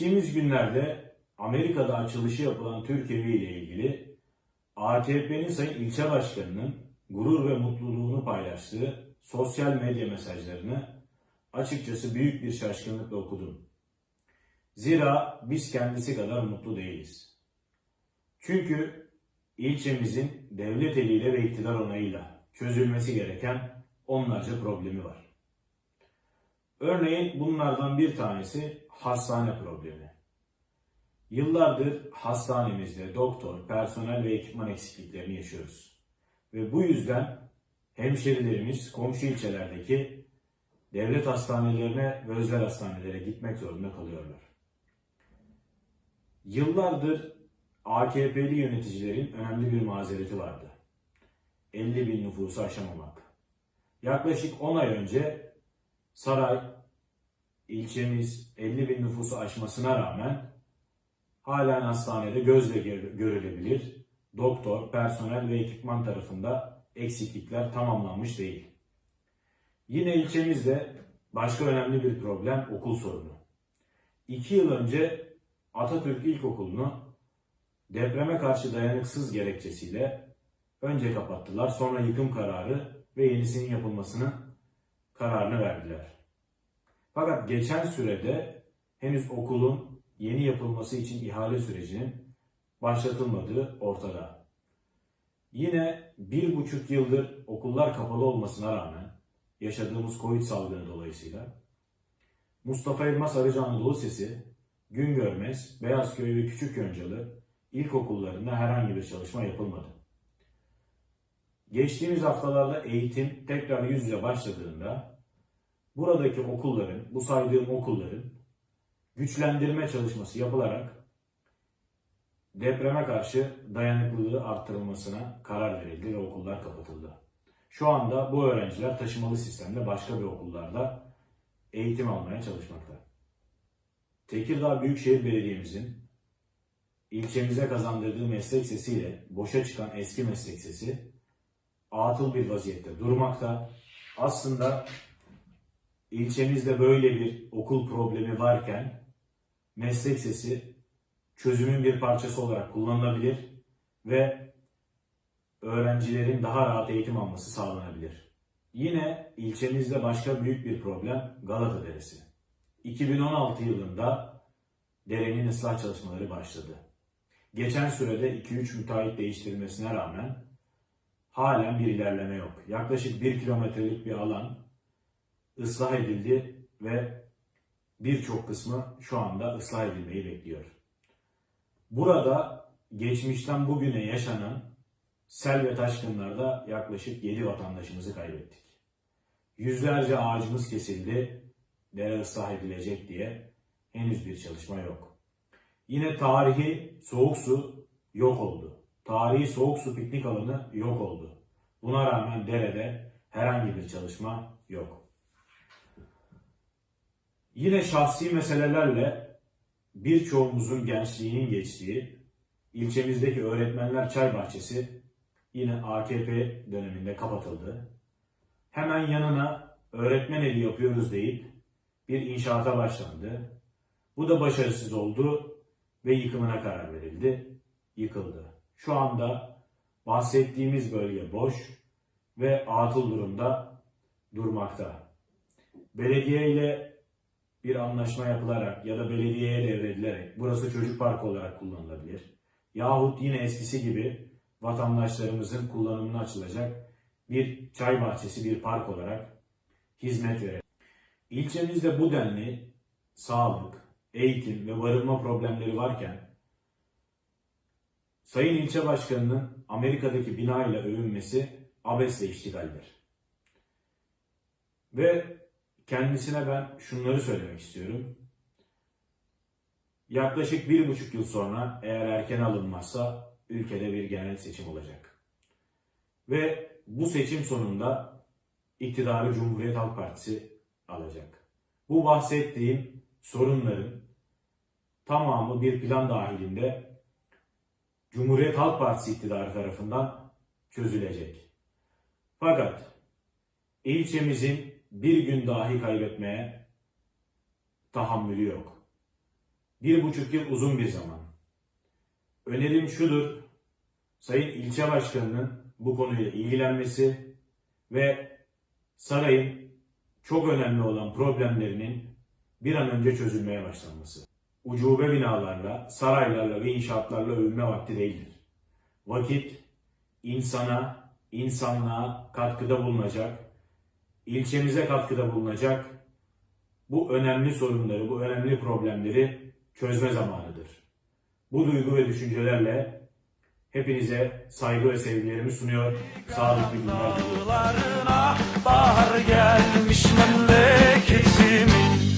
Geçtiğimiz günlerde Amerika'da açılışı yapılan Türk ile ilgili AKP'nin Sayın İlçe Başkanı'nın gurur ve mutluluğunu paylaştığı sosyal medya mesajlarını açıkçası büyük bir şaşkınlıkla okudum. Zira biz kendisi kadar mutlu değiliz. Çünkü ilçemizin devlet eliyle ve iktidar onayıyla çözülmesi gereken onlarca problemi var. Örneğin bunlardan bir tanesi hastane problemi. Yıllardır hastanemizde doktor, personel ve ekipman eksikliklerini yaşıyoruz. Ve bu yüzden hemşerilerimiz komşu ilçelerdeki devlet hastanelerine ve özel hastanelere gitmek zorunda kalıyorlar. Yıllardır AKP'li yöneticilerin önemli bir mazereti vardı. 50 bin nüfusu aşamamak. Yaklaşık 10 ay önce saray, ilçemiz 50 bin nüfusu aşmasına rağmen halen hastanede gözle gör- görülebilir doktor, personel ve ekipman tarafında eksiklikler tamamlanmış değil. Yine ilçemizde başka önemli bir problem okul sorunu. İki yıl önce Atatürk İlkokulu'nu depreme karşı dayanıksız gerekçesiyle önce kapattılar, sonra yıkım kararı ve yenisinin yapılmasını kararını verdiler. Fakat geçen sürede henüz okulun yeni yapılması için ihale sürecinin başlatılmadığı ortada. Yine bir buçuk yıldır okullar kapalı olmasına rağmen yaşadığımız Covid salgını dolayısıyla Mustafa Elmas Arıcı Anadolu Sesi, Güngörmez, Beyazköy ve Küçük Yoncalı ilkokullarında herhangi bir çalışma yapılmadı. Geçtiğimiz haftalarda eğitim tekrar yüz yüze başladığında buradaki okulların, bu saydığım okulların güçlendirme çalışması yapılarak depreme karşı dayanıklılığı arttırılmasına karar verildi ve okullar kapatıldı. Şu anda bu öğrenciler taşımalı sistemde başka bir okullarda eğitim almaya çalışmakta. Tekirdağ Büyükşehir Belediye'mizin ilçemize kazandırdığı meslek sesiyle boşa çıkan eski meslek sesi atıl bir vaziyette durmakta. Aslında ilçemizde böyle bir okul problemi varken meslek sesi çözümün bir parçası olarak kullanılabilir ve öğrencilerin daha rahat eğitim alması sağlanabilir. Yine ilçemizde başka büyük bir problem Galata Deresi. 2016 yılında derenin ıslah çalışmaları başladı. Geçen sürede 2-3 müteahhit değiştirilmesine rağmen halen bir ilerleme yok. Yaklaşık 1 kilometrelik bir alan ıslah edildi ve birçok kısmı şu anda ıslah edilmeyi bekliyor. Burada geçmişten bugüne yaşanan sel ve taşkınlarda yaklaşık 7 vatandaşımızı kaybettik. Yüzlerce ağacımız kesildi, dere ıslah edilecek diye henüz bir çalışma yok. Yine tarihi soğuk su yok oldu. Tarihi soğuk su piknik alanı yok oldu. Buna rağmen derede herhangi bir çalışma yok. Yine şahsi meselelerle birçoğumuzun gençliğinin geçtiği ilçemizdeki öğretmenler çay bahçesi yine AKP döneminde kapatıldı. Hemen yanına öğretmen evi yapıyoruz deyip bir inşaata başlandı. Bu da başarısız oldu ve yıkımına karar verildi. Yıkıldı. Şu anda bahsettiğimiz bölge boş ve atıl durumda durmakta. Belediye ile bir anlaşma yapılarak ya da belediyeye devredilerek burası çocuk parkı olarak kullanılabilir. Yahut yine eskisi gibi vatandaşlarımızın kullanımına açılacak bir çay bahçesi, bir park olarak hizmet verir. İlçemizde bu denli sağlık, eğitim ve barınma problemleri varken Sayın İlçe Başkanı'nın Amerika'daki bina ile övünmesi abesle iştigaldir. Ve kendisine ben şunları söylemek istiyorum. Yaklaşık bir buçuk yıl sonra eğer erken alınmazsa ülkede bir genel seçim olacak. Ve bu seçim sonunda iktidarı Cumhuriyet Halk Partisi alacak. Bu bahsettiğim sorunların tamamı bir plan dahilinde Cumhuriyet Halk Partisi iktidarı tarafından çözülecek. Fakat ilçemizin bir gün dahi kaybetmeye tahammülü yok. Bir buçuk yıl uzun bir zaman. Önerim şudur. Sayın İlçe Başkanı'nın bu konuyla ilgilenmesi ve sarayın çok önemli olan problemlerinin bir an önce çözülmeye başlanması. Ucube binalarla, saraylarla ve inşaatlarla övünme vakti değildir. Vakit insana, insanlığa katkıda bulunacak, ilçemize katkıda bulunacak bu önemli sorunları, bu önemli problemleri çözme zamanıdır. Bu duygu ve düşüncelerle hepinize saygı ve sevgilerimi sunuyor. Sağlıklı günler bahar gelmiş memleketimin